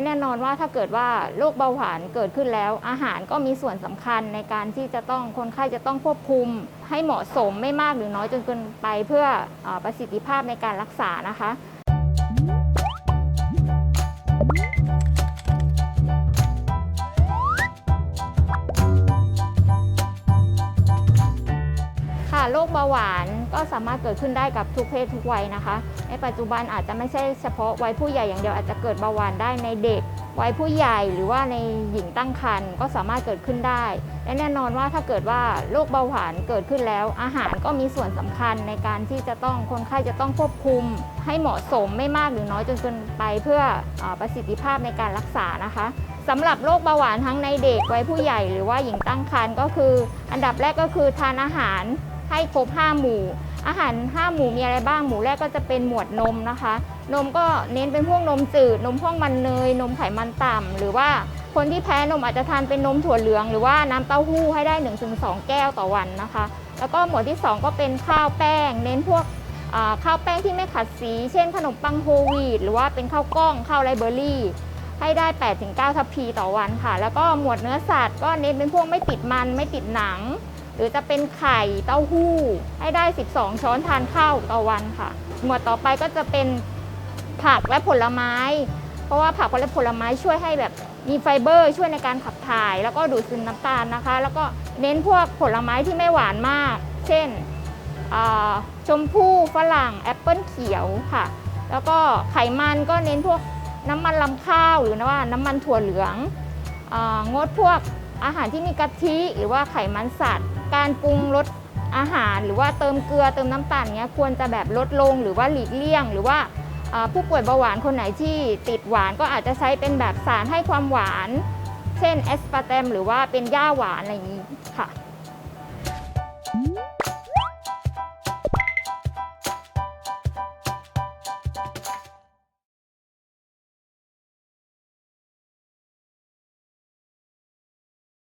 และแน่นอนว่าถ้าเกิดว่าโรคเบาหวานเกิดขึ้นแล้ว อาหารก็มีส่วนสำคัญในการที่จะต้องคนไข้จะต้องควบคุม ให้เหมาะสมไม่มากหรือน้อยจนเกินไปเพื่ออประสิทธิภาพในการรักษานะคะ โรคเบาหวานก็สามารถเกิดขึ้นได้กับทุกเพศทุกวัยนะคะ ในปัจจุบันอาจจะไม่ใช่เฉพาะวัยผู้ใหญ่อย่างเดียวอาจจะเกิดเบาหวานได้ในเด็กวัยผู้ใหญ่หรือว่าในหญิงตั้งครรภ์ก็สามารถเกิดขึ้นได้ และแน่นอนว่าถ้าเกิดว่าโรคเบาหวานเกิดขึ้นแล้ว อาหารก็มีส่วนสำคัญในการที่จะต้องคนไข้จะต้องควบคุม ให้เหมาะสมไม่มากหรือน้อยจนเกินไปเพื่ออประสิทธิภาพในการรักษานะคะสำหรับโรคเบาหวานทั้งในเด็กวัยผู้ใหญ่หรือว่าหญิงตั้งครรภ์ก็คือ อันดับแรกก็คือทานอาหาร ให้ครบ 5 หมู่ อาหาร 5 หมู่มีอะไรบ้างหมู่แรกก็จะเป็นหมวดนมนะคะ นมก็เน้นเป็นพวกนมจืด นมพวกมันเนย นมไขมันต่ำหรือว่าคนที่แพ้นมอาจจะทานเป็นนมถั่วเหลือง หรือว่าน้ำเต้าหู้ให้ได้ 1-2 แก้วต่อวันนะคะ แล้วก็หมวดที่ 2 ก็เป็นข้าวแป้ง เน้นพวกข้าวแป้งที่ไม่ขัดสี เช่นขนมปังโฮลวีตหรือว่าเป็นข้าวกล้องข้าวไรเบอรี่ให้ได้ 8-9 ทัพพีต่อวันค่ะ แล้วก็หมวดเนื้อสัตว์ก็เน้นเป็นพวกไม่ติดมันไม่ติดหนัง รือจะเป็นไข่เต้าหู้ ให้ได้ 12 ช้อนทานข้าวต่อวันค่ะ หมวดต่อไปก็จะเป็นผักและผลไม้ เพราะว่าผักและผลไม้ช่วยให้แบบมีไฟเบอร์ช่วยในการขับถ่าย แล้วก็ดูดซึมน้ำตาลนะคะ แล้วก็เน้นพวกผลไม้ที่ไม่หวานมาก เช่นอ่าชมพู่ฝรั่งแอปเปิลเขียวค่ะ แล้วก็ไขมันก็เน้นพวกน้ำมันลำข้าวหรือว่าน้ำมันถั่วเหลืององดพวกอาหารที่มีกะทิหรือว่าไขมันสัตว์ การปรุงรสอาหารหรือว่าเติมเกลือเติมน้ำตาลเนี้ยควรจะแบบลดลงหรือว่าหลีกเลี่ยง หรือว่าผู้ป่วยเบาหวานคนไหนที่ติดหวานก็อาจจะใช้เป็นแบบสารให้ความหวาน เช่นแอสปาร์เตมหรือว่าเป็นหญ้าหวานอะไรอย่างนี้ค่ะ